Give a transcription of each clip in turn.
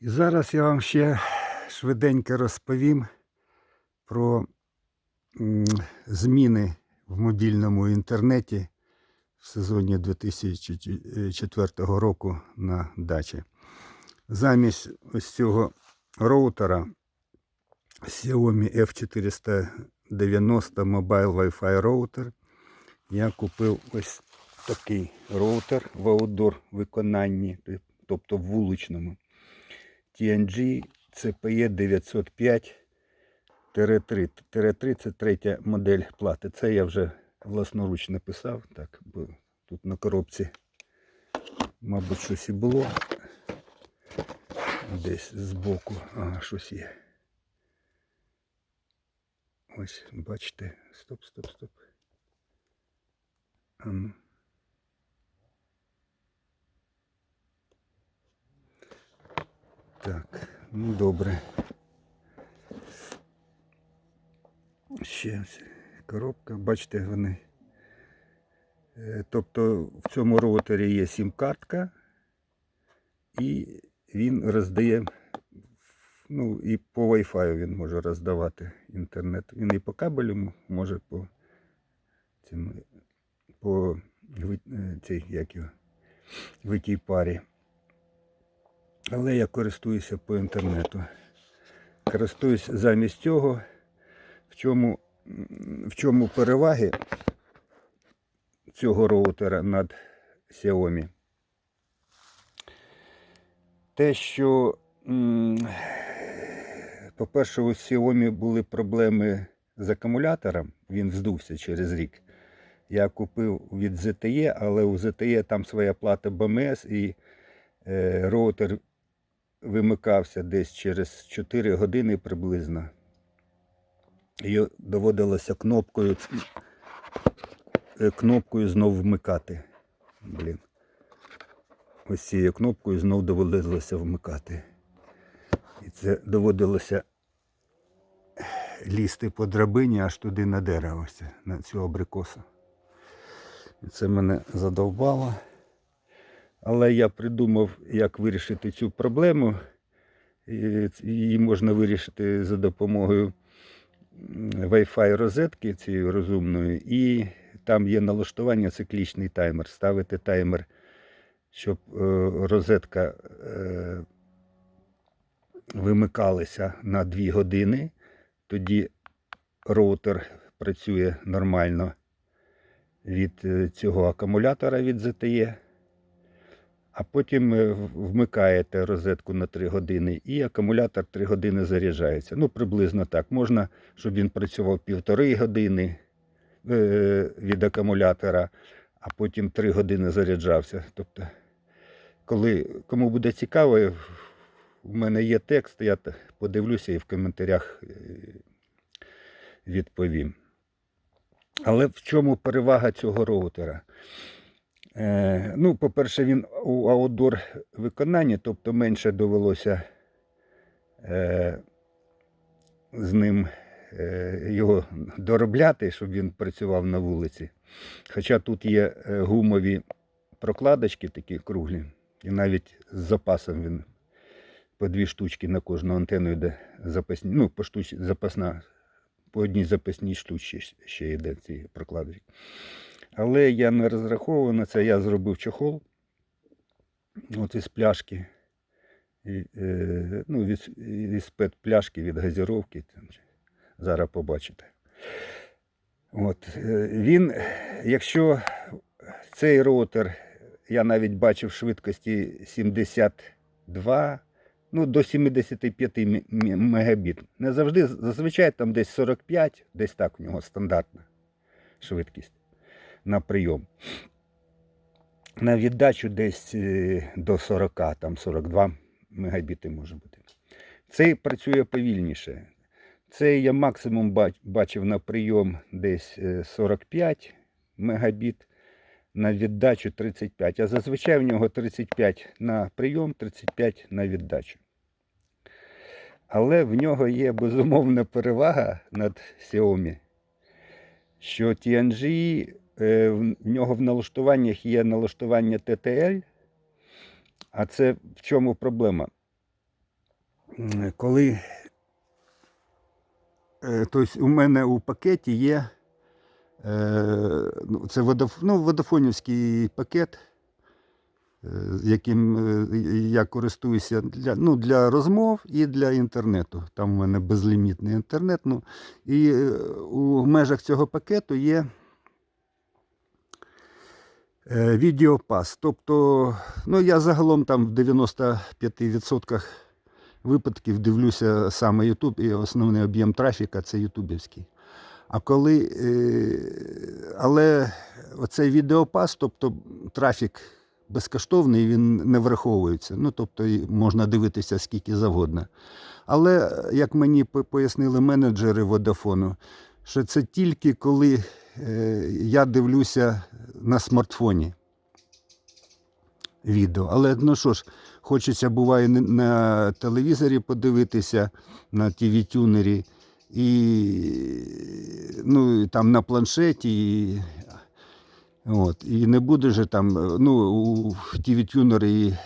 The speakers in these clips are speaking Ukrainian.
І зараз я вам ще швиденько розповім про зміни в мобільному інтернеті в сезоні 2004 року на дачі. Замість ось цього роутера Xiaomi F490 Mobile Wi-Fi роутер я купив ось такий роутер в аутдор виконанні, тобто в вуличному. TNG CPE 905 3 3 це третя модель плати. Це я вже власноруч написав, так, бо тут на коробці, мабуть, щось і було. Десь збоку. Ага, щось є. Ось, бачите. Стоп, стоп, стоп. А ну. Так, ну добре. Ще коробка, бачите, вони. Е, Тобто в цьому роутері є сім-картка, і він роздає, ну і по Wi-Fi він може роздавати інтернет. Він і по кабелю може по цим, по е, цій, як його, витій парі. Але я користуюся по інтернету. Користуюсь замість цього. В чому, в чому переваги цього роутера над Xiaomi? Те, що, по-перше, у Xiaomi були проблеми з акумулятором, він здувся через рік. Я купив від ZTE, але у ZTE там своя плата BMS і е, роутер вимикався десь через 4 години приблизно. І доводилося кнопкою, е, кнопкою знов вмикати. Блін. Ось цією кнопкою знов доводилося вмикати. І це доводилося лізти по драбині аж туди на дерево, на цю абрикосу. І це мене задовбало. Але я придумав, як вирішити цю проблему. Її можна вирішити за допомогою Wi-Fi розетки цієї розумної, і там є налаштування циклічний таймер. Ставити таймер, щоб е, розетка е, вимикалася на 2 години. Тоді роутер працює нормально від е, цього акумулятора від ZTE. А потім е, вмикаєте розетку на 3 години і акумулятор 3 години заряджається. Ну, приблизно так. Можна, щоб він працював півтори години е, від акумулятора, а потім 3 години заряджався. Тобто, коли кому буде цікаво, в мене є текст, я подивлюся і в коментарях е, відповім. Але в чому перевага цього роутера? Е, ну, по-перше, він у аутдор виконанні, тобто менше довелося е, з ним е, його доробляти, щоб він працював на вулиці. Хоча тут є гумові прокладочки такі круглі, і навіть з запасом він по дві штучки на кожну антенну йде запасні, ну, по штуч, запасна, по одній запасній штучці ще йде ці прокладочки. Але я не розраховував на це, я зробив чохол от із пляшки. І, е, ну, від, із пляшки від газіровки. Там, зараз побачите. От, е, він, якщо цей роутер, я навіть бачив швидкості 72, ну, до 75 м- м- мегабіт. Не завжди, зазвичай там десь 45, десь так у нього стандартна швидкість на прийом. На віддачу десь е, до 40, там 42 мегабіти може бути. Цей працює повільніше. Цей я максимум бачив на прийом десь е, 45 мегабіт, на віддачу 35. А зазвичай в нього 35 на прийом, 35 на віддачу. Але в нього є безумовна перевага над Xiaomi, що TNG, е, в в нього в налаштуваннях є налаштування TTL, а це в чому проблема? коли е, тобто у мене у пакеті є е, ну, це водоф, ну, водофонівський пакет, е, яким е, я користуюся для, ну, для розмов і для інтернету. Там у мене безлімітний інтернет. Ну, і е, у межах цього пакету є е, відеопас. Тобто, ну, я загалом там в 95% випадків дивлюся саме YouTube, і основний об'єм трафіка це ютубівський. А коли, е, але оцей відеопас, тобто трафік безкоштовний, він не враховується. Ну, тобто можна дивитися скільки завгодно. Але, як мені пояснили менеджери Водафону, що це тільки коли е, я дивлюся на смартфоні відео. Але ну що ж, хочеться буває на телевізорі подивитися, на TV-тюнері, і ну, там на планшеті. І, от, і не буде же там, ну, у TV-тюнері,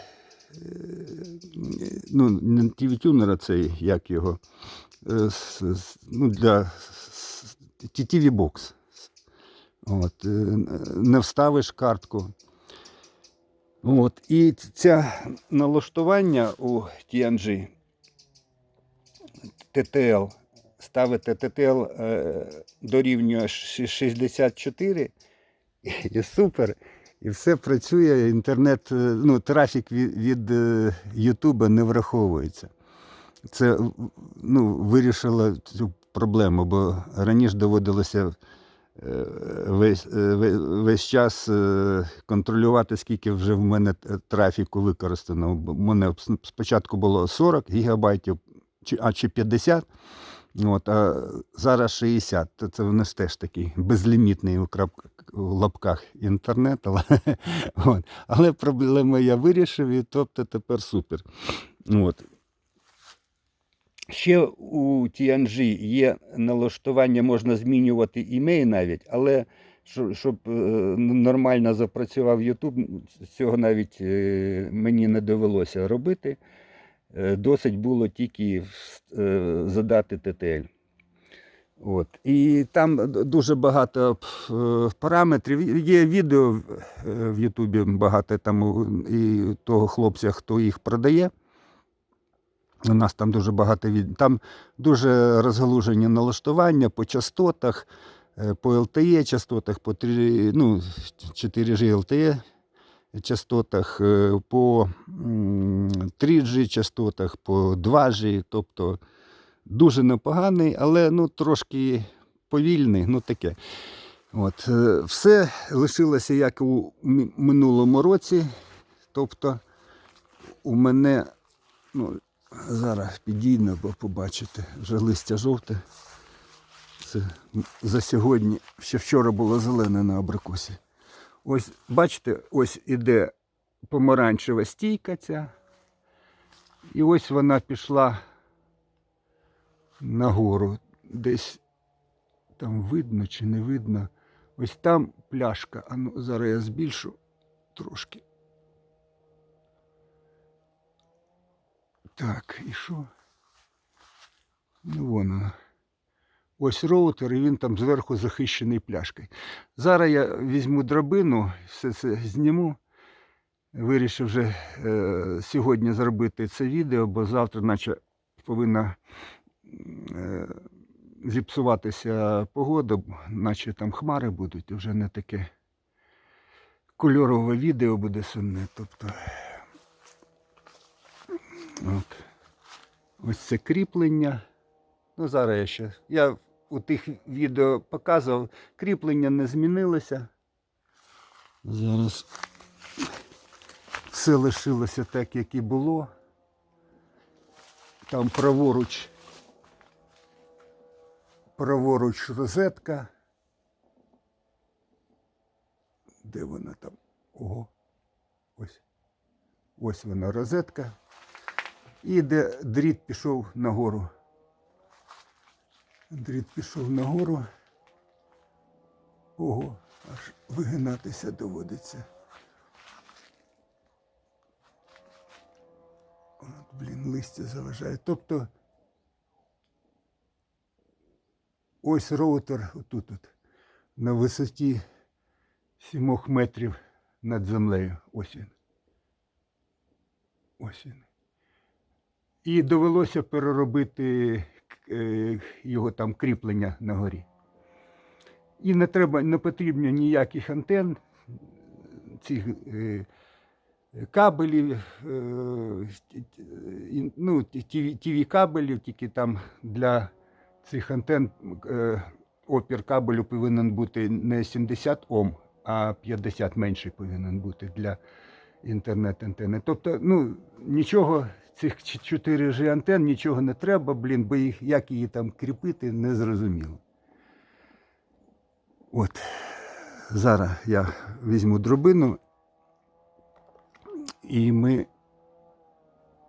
ну, не TV-тюнер, а цей, як його, е, ну, для TV-бокс. От, е, не вставиш картку. От, і це налаштування у TNG TTL ставити TTL е, дорівнює 64 і супер. І все працює, інтернет, е, ну, трафік від, е, Ютуба не враховується. Це ну, вирішило цю проблему, бо раніше доводилося весь, е, весь час е, контролювати, скільки вже в мене е, трафіку використано. В мене спочатку було 40 гігабайтів, а чи 50, от, а зараз 60. Це в нас теж такий безлімітний у, у лапках інтернет. Але, от. але проблему я вирішив, і тобто тепер супер. От. Ще у TNG є налаштування, можна змінювати імей навіть, але що- щоб е, нормально запрацював YouTube, цього навіть е, мені не довелося робити. Е, Досить було тільки задати TTL. От. І там дуже багато параметрів. Є відео в- Ютубі багато там і того хлопця, хто їх продає. У нас там дуже багато від... Там дуже розгалужені налаштування по частотах, е, по LTE частотах, по 3, ну, 4G LTE частотах, е, по 3G частотах, по 2G. Тобто дуже непоганий, але ну, трошки повільний, ну таке. От, е, все лишилося як у минулому році. Тобто у мене, ну, зараз підійно, бо побачите, вже листя жовте. Це за сьогодні, ще вчора було зелене на абрикосі. Ось, бачите, ось іде помаранчева стійка ця. І ось вона пішла нагору. Десь там видно чи не видно. Ось там пляшка. А ну, зараз я збільшу трошки. Так, і що? Ну, вон. Ось роутер, і він там зверху захищений пляшкою. Зараз я візьму драбину, все це зніму. Вирішив вже е, сьогодні зробити це відео, бо завтра, наче повинна е, зіпсуватися погода, наче там хмари будуть, вже не таке кольорове відео буде сумне. Тобто, от. Ось це кріплення. Ну, зараз я ще. Я у тих відео показував, кріплення не змінилося. Зараз все лишилося так, як і було. Там праворуч, праворуч розетка. Де вона там? Ого. Ось. Ось вона розетка. І де дріт пішов нагору. Дріт пішов нагору. Ого, аж вигинатися доводиться. От, блін, листя заважає. Тобто ось роутер отут от, на висоті 7 метрів над землею. Ось він. Ось він. І довелося переробити е, його там кріплення на горі. І не треба, не потрібно ніяких антен, цих е, кабелів, е, ну, тв кабелів, тільки там для цих антен опір кабелю повинен бути не 70 Ом, а 50 менший повинен бути для інтернет-антени. Тобто, ну, нічого, цих 4G антен, нічого не треба, блін, бо їх, як її там кріпити, не зрозуміло. От. Зараз я візьму дробину і ми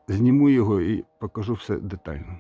зніму його і покажу все детально.